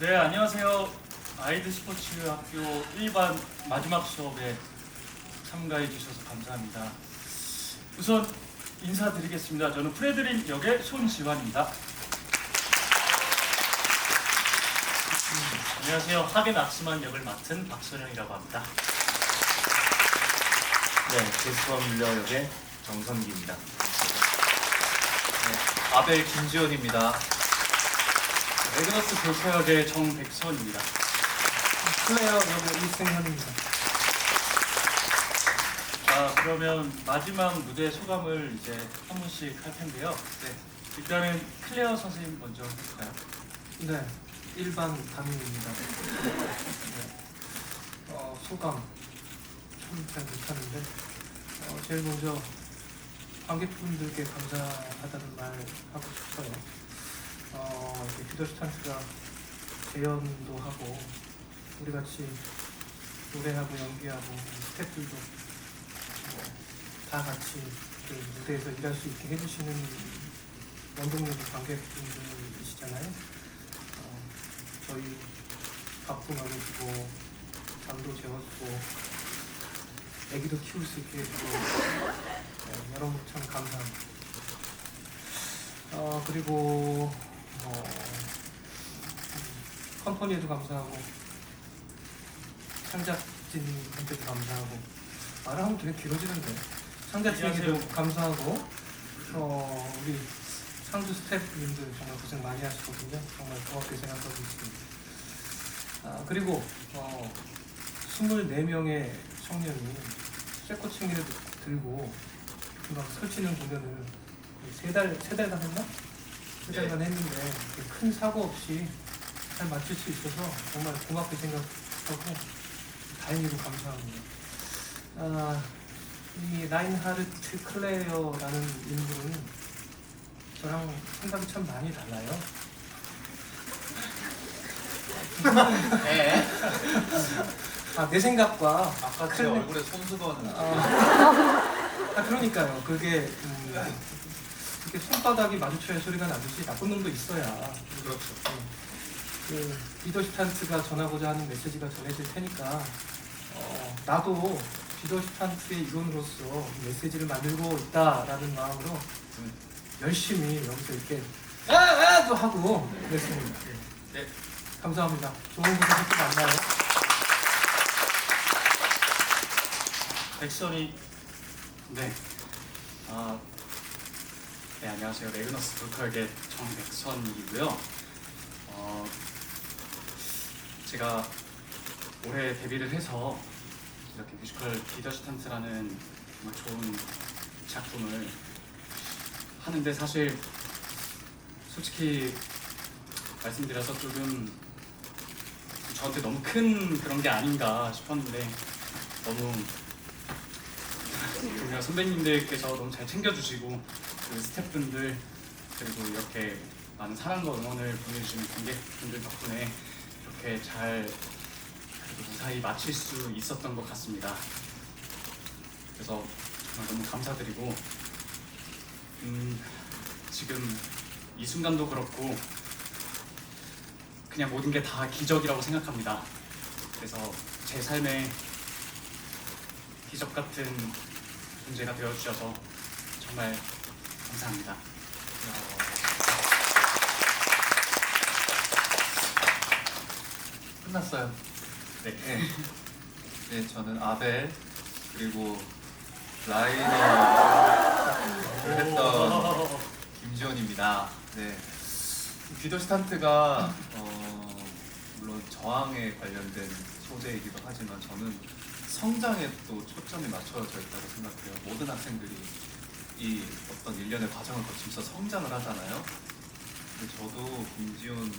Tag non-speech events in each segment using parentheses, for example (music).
네, 안녕하세요. 아이드 스포츠 학교 1반 마지막 수업에 참가해 주셔서 감사합니다. 우선 인사드리겠습니다. 저는 프레드린 역의 손지환입니다. 안녕하세요. 하겐 악스만 역을 맡은 박선영이라고 합니다. 네, 제스와 밀러 역의 정선기입니다. 네, 아벨 김지원입니다. 레그너스 조커 역의 정백선입니다. 플레이어 여기 이승현입니다. 자, 그러면 마지막 무대 소감을 이제 한 분씩 할 텐데요. 네, 일단은 클레어 선생님 먼저 해볼까요? 네, 일반 담임입니다. 네. 어, 소감 참 잘 못하는데 어, 제일 먼저 관객분들께 감사하다는 말 하고 싶어요. 어, 이렇게 피더스탄트가 재연도 하고 우리 같이 노래하고 연기하고 스태프들도 뭐, 다 같이 그 무대에서 일할 수 있게 해주시는 원동력이 관객분들이시잖아요. 어, 저희 밥도 나눠주고 잠도 재워주고 애기도 키울 수 있게 해주고 어, 여러분 참 감사합니다. 어, 그리고 어, 음, 컴퍼니에도 감사하고 창작진한테도 감사하고 말을 하면 되게 길어지는데 창작진에게도 안녕하세요. 감사하고 어, 우리 상주 스태프님들 정말 고생 많이 하시거든요. 정말 고맙게 생각하고 있습니다. 아, 그리고 어, 24명의 청년이 쇠꼬챙이를 들고 막 설치는 보면은 세 달, 세 달간 했나? 세 달간 했는데 이렇게 큰 사고 없이 잘 맞출 수 있어서 정말 고맙게 생각하고 다행히도 감사합니다. 아, 이 라인하르트 클레어라는 인물은 저랑 생각이 참 많이 달라요. 네. 아, 내 생각과 아까 제 클레- 얼굴에 손수건 아, 아, 그러니까요. 그게 음, 이렇게 손바닥이 마주쳐야 소리가 나듯이 나쁜 놈도 있어야 그렇죠. 그 비더시탄트가 전하고자 하는 메시지가 전해질 테니까 어, 나도 비더시탄트의 일원으로서 메시지를 만들고 있다라는 마음으로 음. 열심히 여기서 이렇게 아아도 하고 그랬습니다. 네. 감사합니다. 좋은 곳에서 또 만나요. 백선이 네. 아, 네 안녕하세요. 레그너스 불컬의 정백선이고요. 어, 제가 올해 데뷔를 해서 이렇게 뮤지컬 비더스탄트라는 정말 좋은 작품을 하는데 사실 솔직히 말씀드려서 조금 저한테 너무 큰 그런 게 아닌가 싶었는데 너무 (laughs) 우리가 선배님들께서 너무 잘 챙겨주시고 그 스태프분들 그리고 이렇게 많은 사랑과 응원을 보내주시는 관객분들 덕분에 이렇게 잘 그래도 무사히 마칠 수 있었던 것 같습니다. 그래서 정말 너무 감사드리고 음, 지금 이 순간도 그렇고 그냥 모든 게 다 기적이라고 생각합니다. 그래서 제 삶에 기적 같은 존재가 되어 주셔서 정말 감사합니다. 끝났어요. 네. 네. 네, 저는 아벨 그리고 라이너를 했던 김지원입니다. 네. 비더스탄트가 어, 물론 저항에 관련된 소재이기도 하지만 저는 성장에 또 초점이 맞춰져 있다고 생각해요. 모든 학생들이 이 어떤 일련의 과정을 거치면서 성장을 하잖아요. 근데 저도 김지훈으로서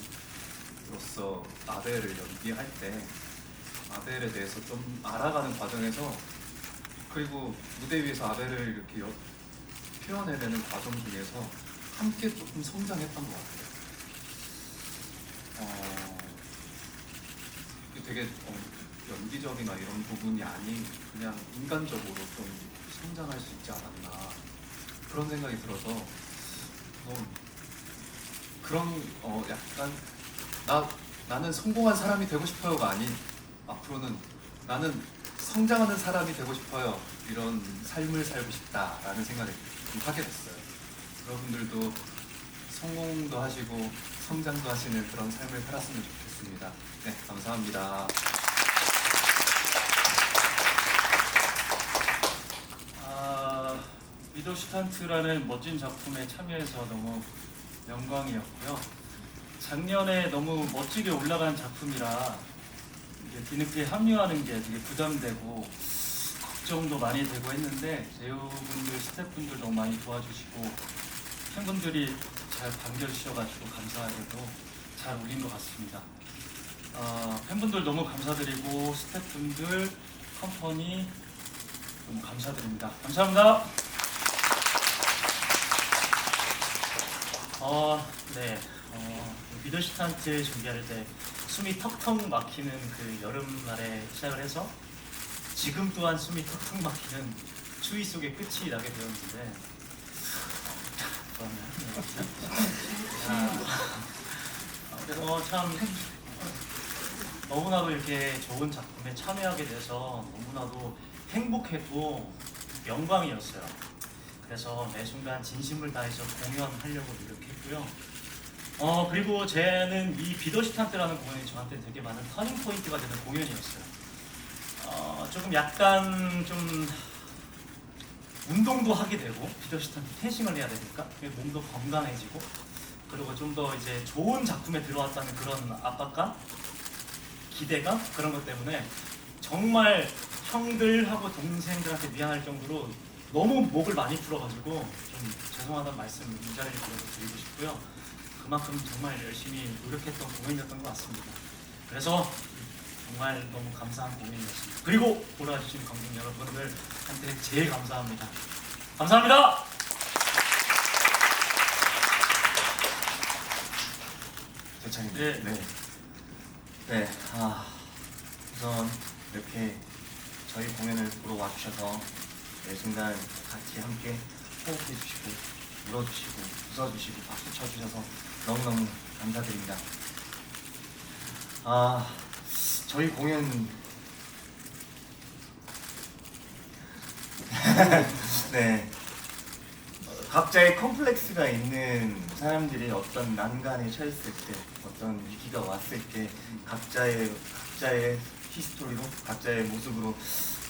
아벨을 연기할 때 아벨에 대해서 좀 알아가는 과정에서 그리고 무대 위에서 아벨을 이렇게 여- 표현해내는 과정 중에서 함께 조금 성장했던 것 같아요. 어, 되게 어, 연기적이나 이런 부분이 아닌 그냥 인간적으로 좀 성장할 수 있지 않았나 그런 생각이 들어서 어, 그런 어, 약간 나 나는 성공한 사람이 되고 싶어요가 아닌 앞으로는 나는 성장하는 사람이 되고 싶어요. 이런 삶을 살고 싶다라는 생각을 좀 하게 됐어요. 여러분들도 성공도 하시고 성장도 하시는 그런 삶을 살았으면 좋겠습니다. 네, 감사합니다. 미도시탄트라는 멋진 작품에 참여해서 너무 영광이었고요. 작년에 너무 멋지게 올라간 작품이라 이제 뒤늦게 합류하는 게 되게 부담되고 걱정도 많이 되고 했는데 배우분들, 스태프분들 너무 많이 도와주시고 팬분들이 잘 반겨주셔가지고 감사하게도 잘 올린 것 같습니다. 어, 팬분들 너무 감사드리고 스태프분들, 컴퍼니 너무 감사드립니다. 감사합니다. 어, 네. 어, 미더시탄트 준비할 때 숨이 턱턱 막히는 그 여름날에 시작을 해서 지금 또한 숨이 턱턱 막히는 추위 속에 끝이 나게 되었는데 그러면 네. 아, 그래서 참 너무나도 이렇게 좋은 작품에 참여하게 돼서 너무나도 행복했고 영광이었어요. 그래서 매 순간 진심을 다해서 공연하려고 노력 했고요. 어 그리고 쟤는 이 비더시탄트라는 공연이 저한테 되게 많은 터닝 포인트가 되는 공연이었어요. 어 조금 약간 좀 운동도 하게 되고 비더시탄트 펜싱을 해야 되니까 몸도 건강해지고 그리고 좀 더 이제 좋은 작품에 들어왔다는 그런 압박감, 기대감 그런 것 때문에 정말 형들하고 동생들한테 미안할 정도로 너무 목을 많이 풀어가지고 좀 죄송하다는 말씀 이 자리를 빌어서 드리고 싶고요. 그만큼 정말 열심히 노력했던 공연이었던 것 같습니다. 그래서 정말 너무 감사한 공연이었습니다. 그리고 보러 와주신 관객 여러분들한테 제일 감사합니다. 감사합니다. 대창입니다. 네. 네. 네. 아, 우선 이렇게 저희 공연을 보러 와주셔서 매 순간 같이 함께 호흡해 주시고 울어주시고 웃어주시고 박수 쳐주셔서 너무너무 감사드립니다. 아, 저희 공연 (laughs) 네. 각자의 컴플렉스가 있는 사람들이 어떤 난간에 처했을 때, 어떤 위기가 왔을 때, 각자의 각자의 히스토리로, 각자의 모습으로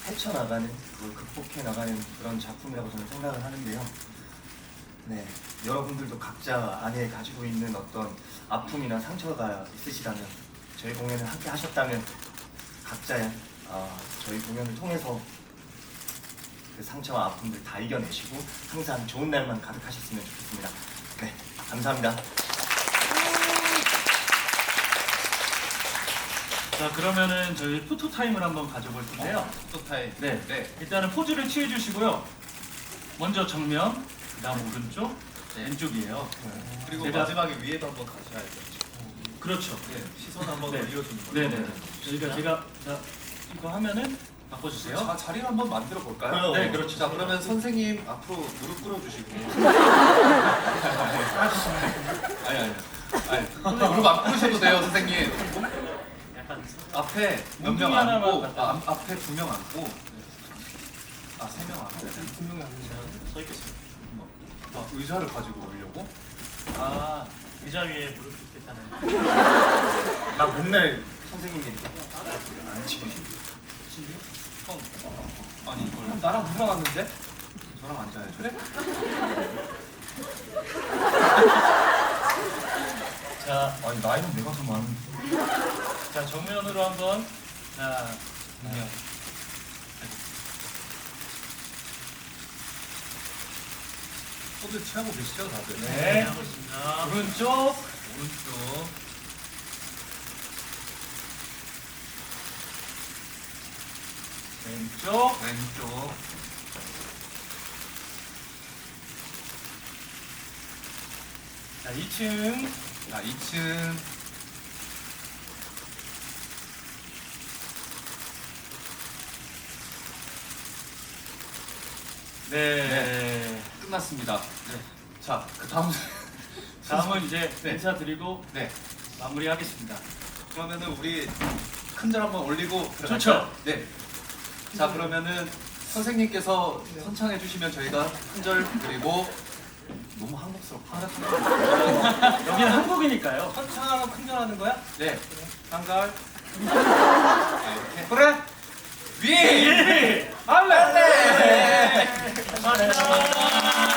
헤쳐나가는, 그걸 극복해 나가는 그런 작품이라고 저는 생각을 하는데요. 네, 여러분들도 각자 안에 가지고 있는 어떤 아픔이나 상처가 있으시다면, 저희 공연을 함께 하셨다면, 각자의 아, 저희 공연을 통해서 그 상처와 아픔들 다 이겨내시고 항상 좋은 날만 가득하셨으면 좋겠습니다. 네, 감사합니다. 자 그러면은 저희 포토 타임을 한번 가져볼 텐데요. 또 타임. 네. 네. 일단은 포즈를 취해 주시고요. 먼저 정면, 그다음 오른쪽, 네, 왼쪽이에요. 그리고 제가- 마지막에 위에도 한번 가셔야죠. 그렇죠. 네, 시선 한번 네. 올려주는 거죠. 네네. 그러니까 제가 자, 이거 하면은 바꿔주세요. 자, 자리를 한번 만들어 볼까요? 네, 그렇죠. 자, 그러면 선생님 앞으로 무릎 꿇어주시고. (laughs) 아니, 아니. 아니, 무릎 안 꿇으셔도 돼요, 선생님. 앞에 몇 뭉둥이 명 하나만 앉고, 갖다 아, 앞- 앞에 두 명 앉고, 아, 세 명 앉고. 분명히 안 되죠. 서 있겠습니다. 아, 의자를 가지고 오려고? 아 의자 위에 무릎 꿇겠다는. (laughs) 나 맨날 선생님이 안 치고 형. 아니, 이걸 나랑 누가 왔는데? 저랑 앉아야죠. 그래? (laughs) 자, 아니 나이는 내가 더 많은. 자 정면으로 한번. 자, 네. 포즈 취하고 계시죠, 다들? 네, 하고 있습니다. 오른쪽, 오른쪽. 왼쪽. 왼쪽. 자 2층. 자, 2층. 네. 끝났습니다. 네. 자, 그 다음. (laughs) 다음은 이제 네. 인사드리고 네. 마무리하겠습니다. 그러면은 우리 큰절 한번 올리고 들어갈까요? 좋죠. 네. 자 그러면은 선생님께서 네. 선창해 주시면 저희가 큰절 그리고 너무 한국스럽다. (laughs) 여기는 한국이니까요. 천천하고 큰절하는 거야? 네. 한갈 (laughs) 위! 위! 네. 할래! 네. 네. 할래!